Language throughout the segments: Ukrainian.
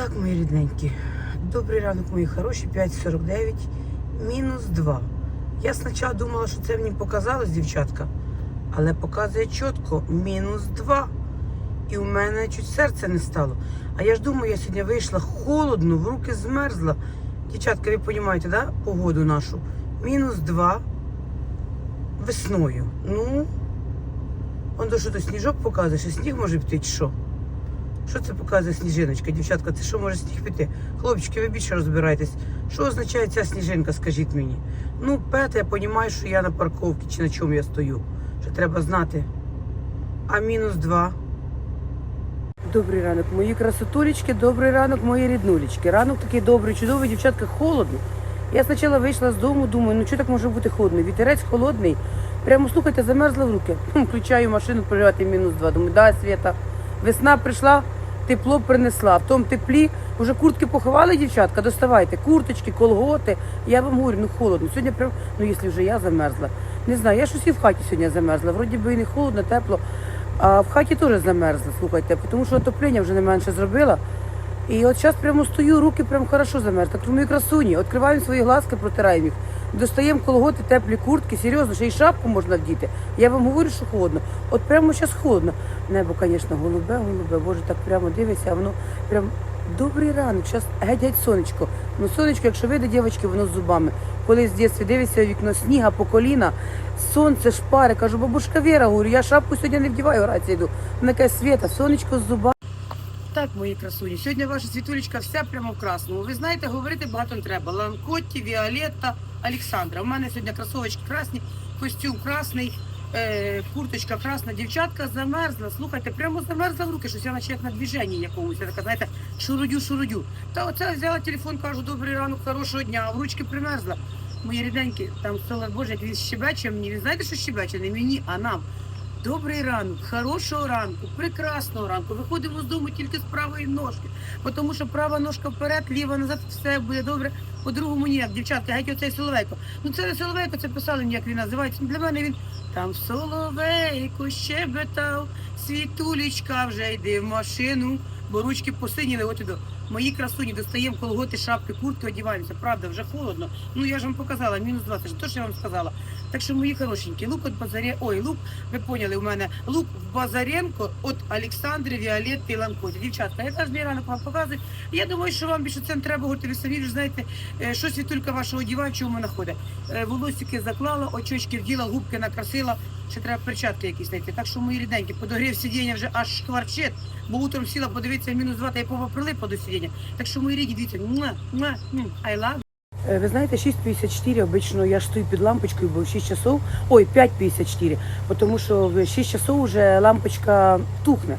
Так, мої рідненькі, добрий ранок, мої хороші, 5.49, мінус 2. Я спочатку думала, що це мені показалось, дівчатка, але показує чітко мінус 2. І у мене чуть серце не стало. А я ж думаю, я сьогодні вийшла холодно, в руки змерзла. Дівчатка, ви розумієте, да, погоду нашу? Мінус 2 весною. Ну, он що то сніжок показує, що сніг може піти, чи що? Що це показує сніжиночка? Дівчатка, це що може сніг піти? Хлопчики, ви більше розбирайтесь. Що означає ця сніжинка, скажіть мені? Ну, пете, я розумію, що я на парковці чи на чому я стою. Що треба знати. А мінус два. Добрий ранок, мої красотулечки, добрий ранок, мої ріднулечки. Ранок такий добрий, чудовий, дівчатка, холодно. Я спочатку вийшла з дому, думаю, ну що так може бути холодно? Вітерець холодний. Прямо слухайте, замерзла в руки. Включаю машину, проживати мінус два. Думаю, да, Свята. Весна прийшла, тепло принесла. В тому теплі вже куртки поховали, дівчатка, доставайте. Курточки, колготи. Я вам говорю, ну холодно. Сьогодні прям, ну якщо вже я замерзла. Не знаю, я щось і в хаті сьогодні замерзла. Вроді би і не холодно, тепло. А в хаті теж замерзла, слухайте, тому що отоплення вже не менше зробила. І от зараз прямо стою, руки прям хорошо замерзли. Так що мої красуні, відкриваємо свої глазки, протираємо їх. Достаємо колготи, теплі куртки, серйозно, ще й шапку можна вдіти. Я вам говорю, що холодно. От прямо зараз холодно. Небо, звісно, голубе, голубе, боже, так прямо дивишся, а воно прям добрий ранок, зараз геть-геть сонечко. Ну сонечко, якщо вийде, дівчатки, воно з зубами. Колись в дитинстві дивишся вікно сніга по коліна, сонце шпари. Кажу, бабушка Віра, говорю, я шапку сьогодні не вдіваю, рацію йду. Вона каже, Света, сонечко з зубами. Так, мої красуні, сьогодні ваша світулечка вся прямо в красному. Ви знаєте, говорити багато не треба. Ланкотті, Віолетта, Олександра. У мене сьогодні кросовочки красні, костюм красний, е, курточка красна. Дівчатка замерзла. Слухайте, прямо замерзла в руки, щось я наче як на движенні якомусь. Я така, знаєте, шурудю, шурудю. Та оце взяла телефон, кажу, добрий ранок, хорошого дня, в ручки примерзла. Мої ріденькі, там стола, боже, як він щебече мені. Він знаєте, що щебече? Не мені, а нам. Добрий ранок, хорошого ранку, прекрасного ранку. Виходимо з дому тільки з правої ножки, тому що права ножка вперед, ліва назад, все буде добре. По-другому ніяк, дівчатка, геть оцей соловейко. Ну це не соловейко, це писали, як він називається. Для мене він там соловейко щебетав, світулечка вже йде в машину, бо ручки посиніли от і до. Мої красуні достаємо колготи, шапки, куртки, одіваємося. Правда, вже холодно. Ну я ж вам показала, мінус 20, то, що я вам сказала. Так що, мої хорошенькі, лук від Базаря, ой, лук, ви поняли, у мене лук в Базаренко від Олександри, Віолетти і Ланкоті. Дівчатка, я кожен ранок вам показую. Я думаю, що вам більше це не треба говорити, самі вже знаєте, е, що світулька вашого одіває, чому вона ходить. Е, Волосики заклала, очочки вділа, губки накрасила. Ще треба перчатки якісь знайти. Так що, мої рідненькі, подогрів сидіння вже аж шкварчить, бо утром сіла подивитися мінус два та й прилипла до сидіння. Так що, мої рідні, дивіться, муа, муа, I love Е, Ви знаєте, 6.54 обично я стою під лампочкою, бо в 6 часов, ой, 5.54, тому що в 6 часов вже лампочка тухне.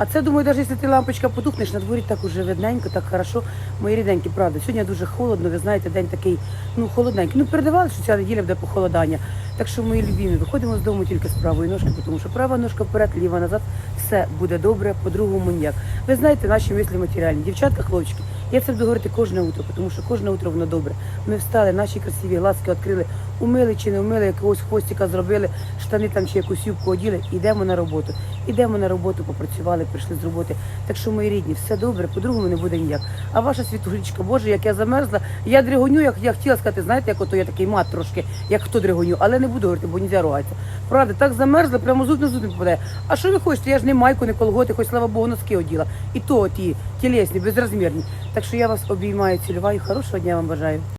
А це, думаю, навіть якщо ти лампочка потухнеш, на дворі так уже видненько, так хорошо. Мої рідненькі, правда. Сьогодні дуже холодно, ви знаєте, день такий, ну, холодненький. Ну, передавали, що ця неділя буде похолодання. Так що, мої любимі, виходимо з дому тільки з правої ножки, тому що права ножка вперед, ліва назад, все буде добре, по-другому ніяк. Ви знаєте, наші мислі матеріальні. Дівчатка, хлопчики, я це буду говорити кожне утро, тому що кожне утро воно добре. Ми встали, наші красиві глазки відкрили, умили чи не умили, якогось хвостика зробили, штани там чи якусь юбку оділи, йдемо на роботу. Йдемо на роботу, попрацювали, прийшли з роботи. Так що, мої рідні, все добре, по-другому не буде ніяк. А ваша світулечка, Боже, як я замерзла, я дригоню, як я хотіла сказати, знаєте, як ото я такий мат трошки, як хто дригоню, але не буду говорити, бо нельзя ругатися. Правда, так замерзла, прямо зуб на зуб не попадає. А що ви хочете? Я ж не майку, не колготи, хоч слава Богу, носки оділа. І то ті тілесні, безрозмірні. Так що я вас обіймаю, цілюваю. Хорошого дня вам бажаю.